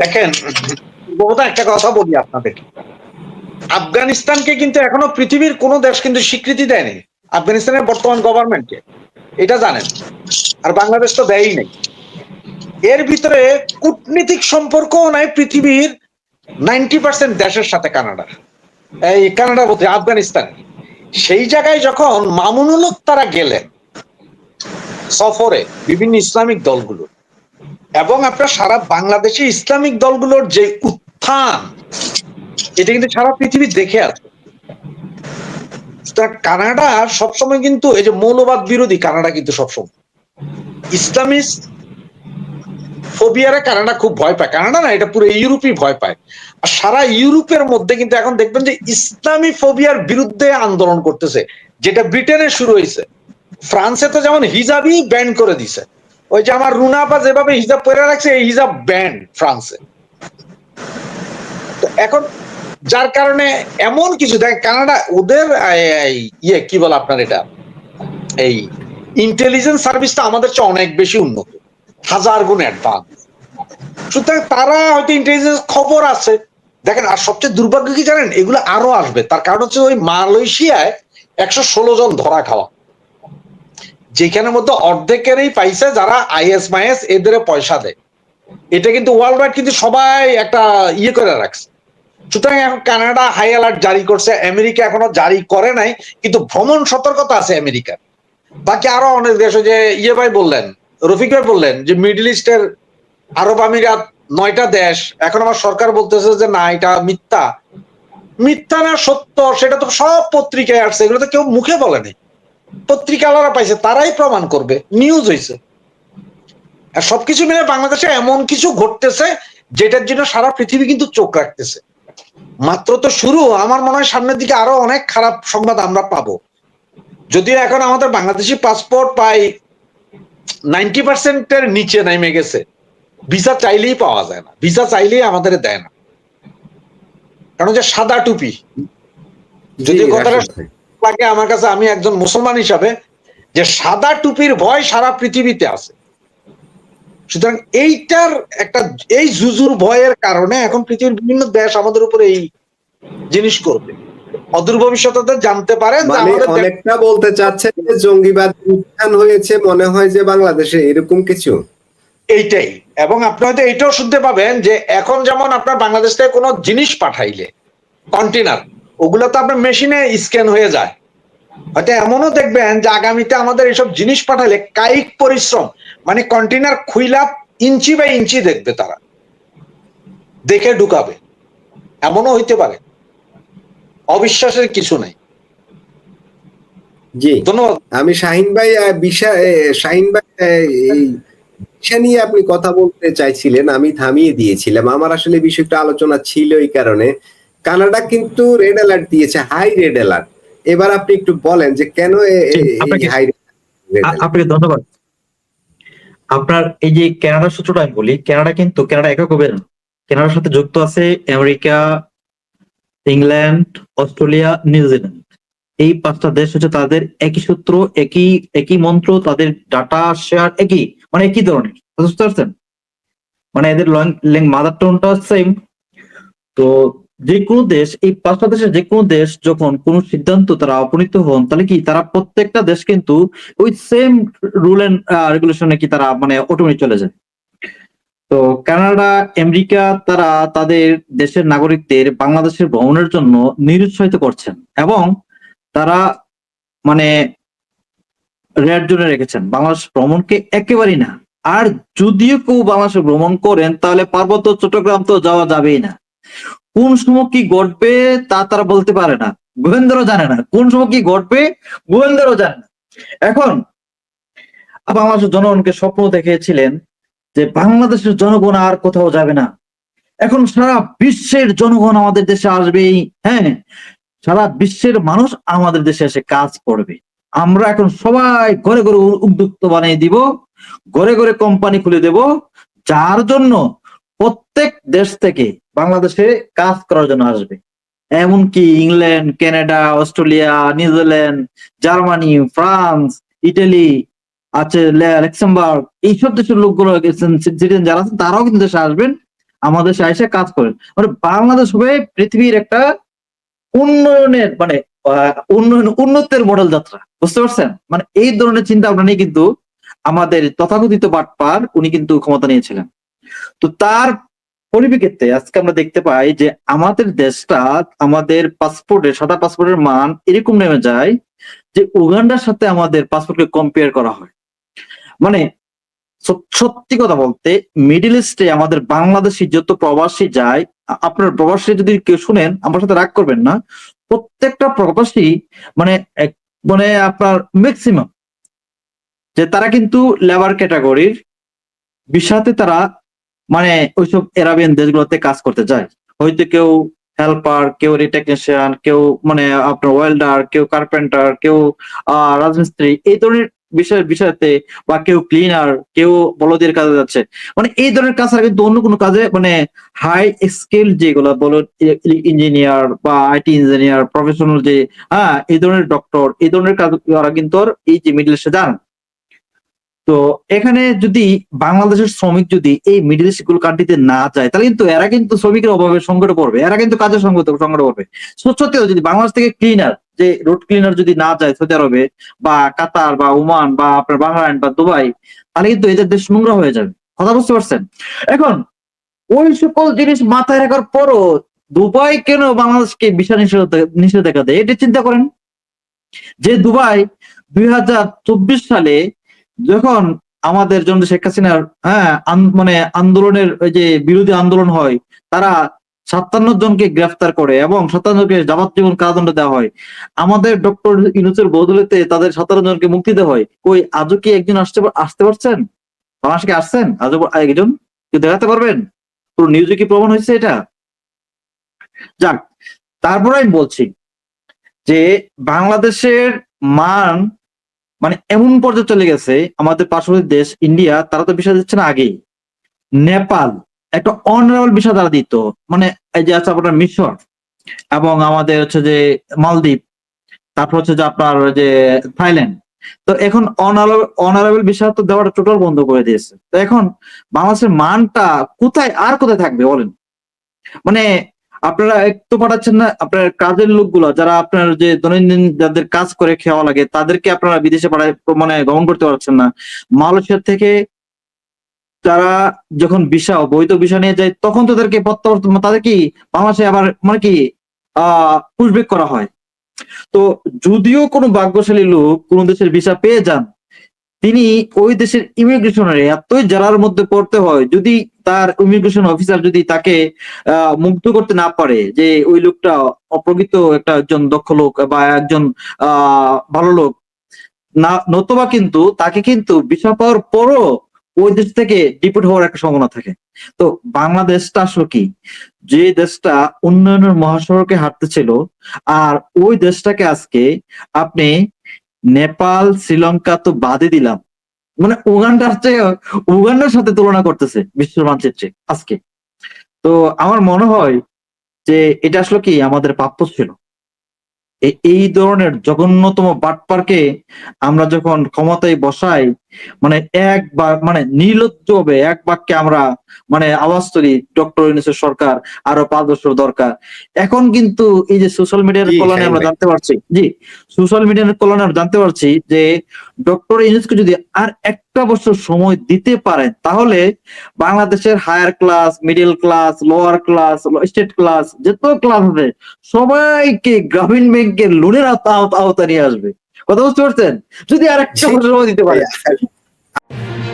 দেখেন একটা কথা বলি আপনাদের। আফগানিস্তানকে কিন্তু এখনও পৃথিবীর কোন দেশ কিন্তু স্বীকৃতি দেয়নি, আফগানিস্তানের বর্তমান গভর্নমেন্টকে এটা জানেন, আর বাংলাদেশ তো দেয়ই নাই। এর ভিতরে কূটনীতিক সম্পর্কও নাই পৃথিবীর নাইনটি পার্সেন্ট দেশের সাথে কানাডার। এই কানাডা বলতে আফগানিস্তান। সেই জায়গায় যখন মামুনুল তারা গেলেন সফরে বিভিন্ন ইসলামিক দলগুলো এবং আপনার সারা বাংলাদেশে ইসলামিক দলগুলোর যে উত্থান, এটা কিন্তু সারা পৃথিবী দেখে আছে। কানাডা সবসময় কিন্তু এই যে মৌলবাদ বিরোধী কানাডা কিন্তু সবসময়। ইসলামিস্ট ফোবিয়ারে কানাডা খুব ভয় পায়। কানাডা না, এটা পুরো ইউরোপই ভয় পায়। আর সারা ইউরোপের মধ্যে কিন্তু এখন দেখবেন যে ইসলামী ফোবিয়ার বিরুদ্ধে আন্দোলন করতেছে, যেটা ব্রিটেনে শুরু হয়েছে। ফ্রান্সে তো যেমন হিজাবই ব্যান করে দিছে। ওই যে আমার রুনাপা যেভাবে হিজাব পরে রাখছে, এই হিজাব ব্যান ফ্রান্সে। তো এখন যার কারণে এমন কিছু, দেখ কানাডা, ওদের ইয়ে কি বলে আপনার এটা? এই ইন্টেলিজেন্স সার্ভিসটা আমাদের চেয়ে অনেক বেশি উন্নত। হাজার গুণ অ্যাডভান্স সুতরাং তারা হয়তো ইন্টেলিজেন্স খবর আছে। দেখেন, আর সবচেয়ে দুর্ভাগ্য কি জানেন? এগুলো আরও আসবে। তার কারণ হচ্ছে ওই মালয়েশিয়ায় একশো ষোলো জন ধরা খাওয়া। যেখানের মধ্যে অর্ধেকেরই পাইছে যারা আইএস মাইএস এদের পয়সা দেয়। এটা কিন্তু ওয়ার্ল্ড ওয়াইড কিন্তু সবাই একটা ইয়ে করে রাখছে। সুতরাং এখন কানাডা হাই অ্যালার্ট জারি করছে, আমেরিকা এখনও জারি করে নাই, কিন্তু ভ্রমণ সতর্কতা আছে আমেরিকার। বাকি আরও অনেক দেশ যে ইয়ে ভাই বললেন, রফিক ভাই বললেন যে মিডল ইস্টের আরব আমিরাত নয়টা দেশ, এখন আমার সরকার বলতেছে যে না, এটা মিথ্যা। মিথ্যা না সত্য, সেটা তো সব পত্রিকায় আসছে, এগুলো তো কেউ মুখে বলেনি পত্রিকালারা পাইছে তারাই প্রমাণ করবে নিউজ হয়েছে আর সবকিছু মিলে বাংলাদেশে এমন কিছু ঘটতেছে যেটার জন্য সারা পৃথিবী কিন্তু চোখ রাখতেছে। মাত্র তো শুরু আমার মনে হয় সামনের দিকে আরও অনেক খারাপ সংবাদ আমরা পাবো। যদিও এখন আমাদের বাংলাদেশি পাসপোর্ট পাই নাইনটি পার্সেন্টের নিচে নেমে গেছে। ভিসা চাইলেই পাওয়া যায় না ভিসা চাইলেই আমাদের দেয় না। কারণ যে সাদা টুপি যদি কথাটা। লাগে আমার কাছে আমি একজন মুসলমান হিসাবে যে সাদা টুপির ভয় সারা পৃথিবীতে আছে। সুতরাং এইটার একটা এই জুজুর ভয়ের কারণে এখন পৃথিবীর বিভিন্ন দেশ আমাদের উপরে এই জিনিস করবে। অদূর ভবিষ্যতে জানতে দেশ- অনেকটা বলতে চাচ্ছে যে জঙ্গিবাদ উত্থান হয়েছে মনে হয় যে বাংলাদেশে এরকম কিছু। এইটাই। এবং আপনি হয়তো এইটাও শুনতে পাবেন যে এখন যেমন আপনার বাংলাদেশ থেকে কোনো জিনিস পাঠাইলে কন্টেনার ওগুলো তো আপনার মেশিনে স্ক্যান হয়ে যায়। হয়তো এমনও দেখবেন যে আগামীতে আমাদের এইসব জিনিস পাঠালে কায়িক পরিশ্রম মানে কন্টেনার খুইলা ইঞ্চি বাই ইঞ্চি দেখবে তারা। দেখে ঢুকাবে। এমনও হইতে পারে। অবিশ্বাসের কিছু নাই। জি। ধন্যবাদ। আমি শাহিন ভাই বিষয় শাহিন ভাই এই বিষয় নিয়ে আপনি কথা বলতে চাইছিলেন আমি থামিয়ে দিয়েছিলাম। আমার আসলে বিষয়টা আলোচনা ছিল এই কারণে। কানাডা কিন্তু রেড অ্যালার্ট দিয়েছে হাই রেড অ্যালার্ট। এবার আপনি একটু বলেন যে কেন আপনাকে- ধন্যবাদ। আপনার এই যে কানাডার সূত্রটা আমি বলি কানাডা কিন্তু কানাডা একক হবে না। কানাডার সাথে যুক্ত আছে আমেরিকা ইংল্যান্ড অস্ট্রেলিয়া নিউজিল্যান্ড। এই পাঁচটা দেশ হচ্ছে তাদের একই সূত্র একই একই মন্ত্র তাদের ডাটা শেয়ার একই মানে একই ধরনের। বুঝতে পারছেন? মানে এদের মাদার টোনটা সেম তো যে কোনো দেশ, এই পাঁচটা দেশের যে কোনো দেশ যখন কোন সিদ্ধান্ত তারা অপনীত হন, তাহলে কি তারা প্রত্যেকটা দেশ কিন্তু ওই সেম রুল এন্ড রেগুলেশনে কি তারা মানে অটোমেটিক চলে যায়? তো কানাডা, আমেরিকা তারা তাদের দেশের নাগরিকদের বাংলাদেশের ভ্রমণের জন্য নিরুৎসাহিত করছেন এবং তারা মানে রেড জোনে রেখেছেন। বাংলাদেশ ভ্রমণকে একেবারেই না। আর যদিও কেউ বাংলাদেশে ভ্রমণ করেন, তাহলে পার্বত্য চট্টগ্রাম তো যাওয়া যাবেই না। কোন সময় কি ঘটবে তা তারা বলতে পারে না। গোয়েন্দারও জানে না। কোন সময় কি ঘটবে গোয়েন্দারও জানে না। এখন বাংলাদেশের জনগণকে স্বপ্ন দেখিয়েছিলেন যে বাংলাদেশের জনগণ আর কোথাও যাবে না। এখন সারা বিশ্বের জনগণ আমাদের দেশে আসবেই হ্যাঁ? সারা বিশ্বের মানুষ আমাদের দেশে এসে কাজ করবে। আমরা এখন সবাই ঘরে ঘরে উদ্যুক্ত বানিয়ে দিব, ঘরে ঘরে কোম্পানি খুলে দেব, যার জন্য প্রত্যেক দেশ থেকে বাংলাদেশে কাজ করার জন্য আসবে। এমনকি England, Canada, Australia, New Zealand, Germany, France, Italy আছে লেক্সেমবার্গ, এইসব দেশের লোকগুলো সিটিজেন যারা আছেন, তারাও কিন্তু দেশে আসবেন আমাদের দেশে এসে কাজ করেন। মানে বাংলাদেশ হবে পৃথিবীর একটা উন্নয়নের মানে উন্নয়ন, উন্নতের মডেল যাত্রা, বুঝতে পারছেন? মানে এই ধরনের চিন্তা ভাবনা নিয়ে কিন্তু আমাদের তথাকথিত বাটপার উনি কিন্তু ক্ষমতা নিয়েছিলেন। তো তার পরিপ্রেক্ষিতে আজকে আমরা দেখতে পাই যে আমাদের দেশটা, আমাদের পাসপোর্টের সাদা পাসপোর্টের মান এরকম নেমে যায় যে উগান্ডার সাথে আমাদের পাসপোর্টকে কম্পেয়ার করা হয়। মানে সত্যি কথা বলতে মিডিল ইস্টে আমাদের বাংলাদেশি যত প্রবাসী যায় আপনার প্রবাসী যদি কেউ শুনেন, আমার সাথে রাগ করবেন না, প্রত্যেকটা প্রবাসী মানে মানে আপনার ম্যাক্সিমাম যে তারা কিন্তু লেবার ক্যাটাগরির বিষাতে তারা মানে ওইসব এরাবিয়ান দেশগুলোতে কাজ করতে যায়। হয়তো কেউ হেল্পার কেউ টেকনিশিয়ান কেউ মানে আপনার ওয়েল্ডার কেউ কার্পেন্টার কেউ রাজমিস্ত্রি এই ধরনের বিষয়, বিষয়তে বা কেউ ক্লিনার কেউ বলদের কাজে যাচ্ছে। মানে এই ধরনের কাজ কিন্তু অন্য কোনো কাজে মানে হাই স্কিল যেগুলো বলো ইঞ্জিনিয়ার বা আইটি ইঞ্জিনিয়ার প্রফেশনাল যে হ্যাঁ এই ধরনের ডক্টর এই ধরনের কাজ ওরা কিন্তু এই যে মিডল ইস্টে যান। তো এখানে যদি বাংলাদেশের শ্রমিক যদি এই মিডল ইস্টগুলো কান্ট্রিতে না যায়, তাহলে কিন্তু এরা কিন্তু শ্রমিকের অভাবে সংকটে পড়বে। এরা কিন্তু কাজের সংকটে সংকটে পড়বে। সত্যিও যদি বাংলাদেশ থেকে ক্লিনার যে রোড ক্লিনার যদি না যায় সৌদি আরবে বা কাতার বা ওমান বা আপনার বাহরাইন বা দুবাই, তাহলে কিন্তু এদের দেশ নোংরা হয়ে যাবে। কথা বুঝতে পারছেন? এখন, ওই সকল জিনিস মাথায় রাখার পরও দুবাই কেন বাংলাদেশকে বিশা নিষেধাজ্ঞা নিষেধাজ্ঞা দেয়? এটা চিন্তা করেন। যে দুবাই দুই হাজার চব্বিশ সালে যখন আমাদের জন্য শেখ হাসিনার হ্যাঁ মানে আন্দোলনের যে বিরোধী আন্দোলন হয়, তারা সাতান্ন জনকে গ্রেফতার করে এবং সাতান্ন জনকে যাবজ্জীবন কারাদণ্ড দেওয়া হয়। আমাদের ডক্টর ইউনুসের বদলেতে তাদের সাতান্ন জনকে মুক্তি দেওয়া হয়। কই, আজও কি একজন আসতে আসতে পারছেন? বাংলাদেশকে আসছেন? আজও একজন কেউ দেখাতে পারবেন? পুরো নিউজে কি প্রমাণ হয়েছে এটা? যাক, তারপরে আমি বলছি যে বাংলাদেশের মান মানে এমন পর্যায়ে চলে গেছে, আমাদের পার্শ্ববর্তী দেশ, ইন্ডিয়া, তারা তো বিষয় দিচ্ছে না আগেই। নেপাল, একটা অনারেবল বিষয় তারা দিত। মানে এই যে আছে আপনার মিশর এবং আমাদের হচ্ছে যে মালদ্বীপ, তারপর হচ্ছে যে আপনার যে থাইল্যান্ড। তো এখন অনারেবল বিষয় তো দেওয়াটা টোটাল বন্ধ করে দিয়েছে। তো এখন বাংলাদেশের মানটা কোথায়, আর কোথায় থাকবে বলেন? মানে আপনারা একটু পাঠাচ্ছেন না, আপনার কাজের লোকগুলো, যারা আপনার যে দৈনন্দিন যাদের কাজ করে খাওয়া লাগে, তাদেরকে আপনারা বিদেশে পাঠায় মানে গমন করতে পারছেন না। মালয়েশিয়ার থেকে তারা যখন ভিসা বৈধ ভিসা নিয়ে যায়, তখন তো তাদেরকে প্রত্যাবর্তন তাদের কি বাংলাদেশে আবার মানে কি আহ করা হয়। তো যদিও কোনো ভাগ্যশালী লোক কোন দেশের ভিসা পেয়ে যান তিনি ওই দেশের ইমিগ্রেশনের এতই জেলার মধ্যে পড়তে হয়, যদি তার ইমিগ্রেশন অফিসার যদি তাকে মুগ্ধ করতে না পারে যে ওই লোকটা অপ্রকৃত একটা একজন দক্ষ লোক বা একজন, আহ, ভালো লোক, না, নতুবা কিন্তু তাকে কিন্তু ভিসা পাওয়ার পরও ওই দেশ থেকে ডিপোর্ট হওয়ার একটা সম্ভাবনা থাকে। তো বাংলাদেশটা আসলে কি? যে দেশটা উন্নয়নের মহাসড়কে হাঁটতেছিল, আর ওই দেশটাকে আজকে আপনি নেপাল, শ্রীলঙ্কা তো বাদে দিলাম। মানে উগান্ডার চেয়ে উগান্ডার সাথে তুলনা করতেছে বিশ্ব মানচিত্রে আজকে। তো আমার মনে হয় যে এটা আসলে কি আমাদের প্রাপ্য ছিল। এই ধরনের জঘন্যতম বাটপারকে আমরা যখন ক্ষমতায় বসাই মানে একবার মানে নির্লজ্জ হবে এক বাক্যে আমরা মানে আওয়াজ তুলি ডক্টর ইউনুসের সরকার আরও পাঁচ বছর দরকার। এখন কিন্তু এই যে সোশ্যাল মিডিয়ার কল্যাণে আমরা জানতে পারছি জি সোশ্যাল মিডিয়ার কল্যাণে আমরা জানতে পারছি যে ডক্টর ইউনুসকে যদি আর একটা বছর সময় দিতে পারেন তাহলে বাংলাদেশের higher class middle class lower class state class যত ক্লাস আছে সবাইকে গ্রামীণ ব্যাংকের লোনের আওতা নিয়ে আসবে। কথা বুঝতে পারছেন? যদি আর একটা সময় দিতে পারে